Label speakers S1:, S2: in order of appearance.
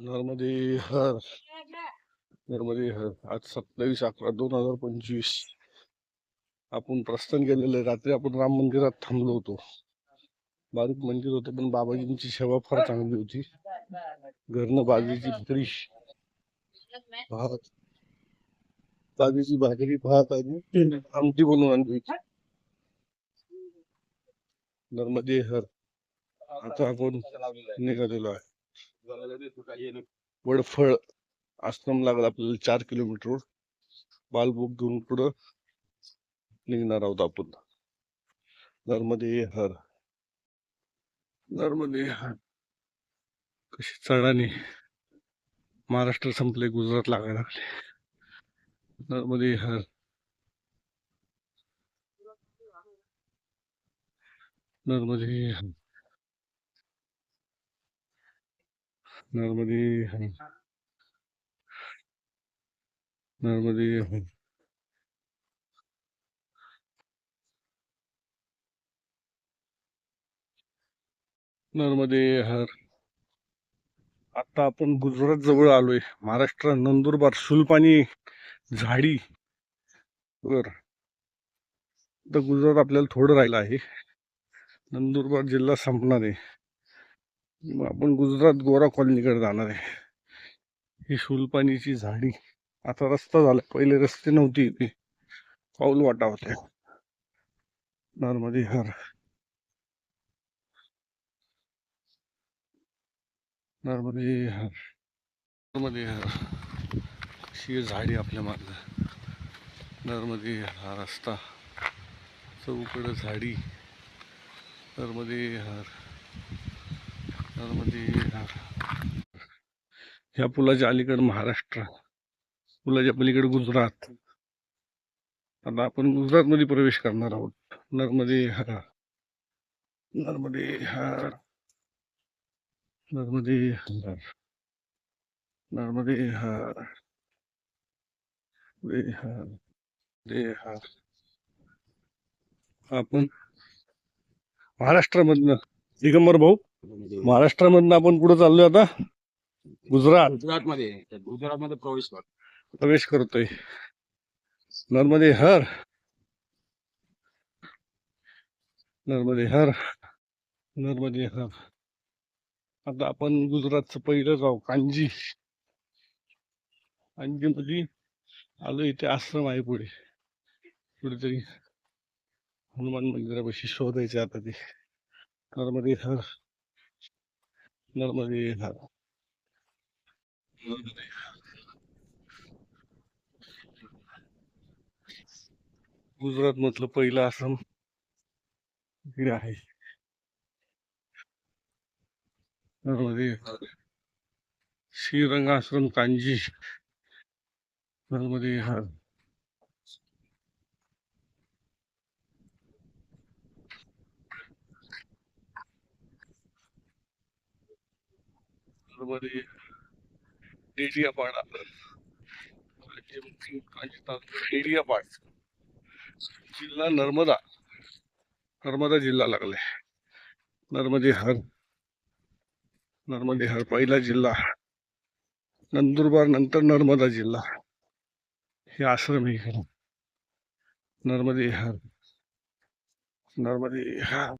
S1: नर्मदे हर. नर्मदे हर. आज सत्तावीस अकरा दोन हजार पंचवीस. आपण प्रस्थान केलेलं आहे. रात्री आपण राम मंदिरात थांबलो होतो. बारीक मंदिर होतं पण बाबाजींची सेवा फार चांगली होती. घरनं बाजरीची भाकरी भात बाजरीची भाकरी भात आणि आमटी बनवून आणली होती. नर्मदे हर. आता आपण निघालेलो आहे. वडफळ आश्रम लागला आपल्याला चार किलोमीटर बालबुक घेऊन पुढं निघणार आहोत आपण. नर्मदे हर नर्मदे हर कशी चढाने महाराष्ट्र संपले गुजरात लागायला लागले. नर्मदे हर नर्मदे हर नर्मदे हर। नर्मदे हर। नर्मदे हर। आता आपण गुजरात जवळ आलोय. महाराष्ट्र नंदुरबार सुलपाणी झाडी वर. तर गुजरात आपल्याला थोडं राहिलं आहे. नंदुरबार जिल्हा संपणार आहे. आपण गुजरात गोरा कॉलनीकडे जाणार आहे. ही शुलपाणीची झाडी आता रस्ता झाला. पहिले रस्ते नव्हती इथे. पाऊल वाटा होत्या नर्मदे हर नर्मदी हर नर्मदी हर अशी झाडी आपल्या मागं. नर्मदी हा रस्ता. चौकडं झाडी. नर्मदी हर नर्मदे ह्या पुलाच्या अलीकडे महाराष्ट्र पुलाच्या पलीकडे गुजरात. आता आपण गुजरात मध्ये प्रवेश करणार आहोत. नर्मदे हर नर्मदे हर नर्मदे हर नर्मदे हर दे हर दे हर आपण महाराष्ट्रामधनं दिगंबर भाऊ. महाराष्ट्रामधनं आपण पुढे चाललोय आता. गुजरात.
S2: गुजरात मध्ये गुजरात मध्ये प्रवेश कर.
S1: प्रवेश करतोय. नर्मदे हर. नर्मदे हर. नर्मदे हर. आता आपण गुजरातचं पहिलं गाव कांजी. कांजी मध्ये आलो इथे आश्रम आहे पुढे. कुठेतरी हनुमान मंदिरापाशी शोधायचे आता ते. नर्मदे हर. नर्मदे हर नर्मदे गुजरात मधलं पहिलं आश्रम इकडे आहे. नर्मदे श्रीरंग आश्रम कांजी. नर्मदे हर नर्मदे डेडियापाडा डेडियापाड जिल्हा नर्मदा. नर्मदा जिल्हा लागलाय. नर्मदे हर. नर्मदे हर. पहिला जिल्हा. नंदुरबार नंतर नर्मदा जिल्हा. हे आश्रम आहे नर्मदे हर. नर्मदे हर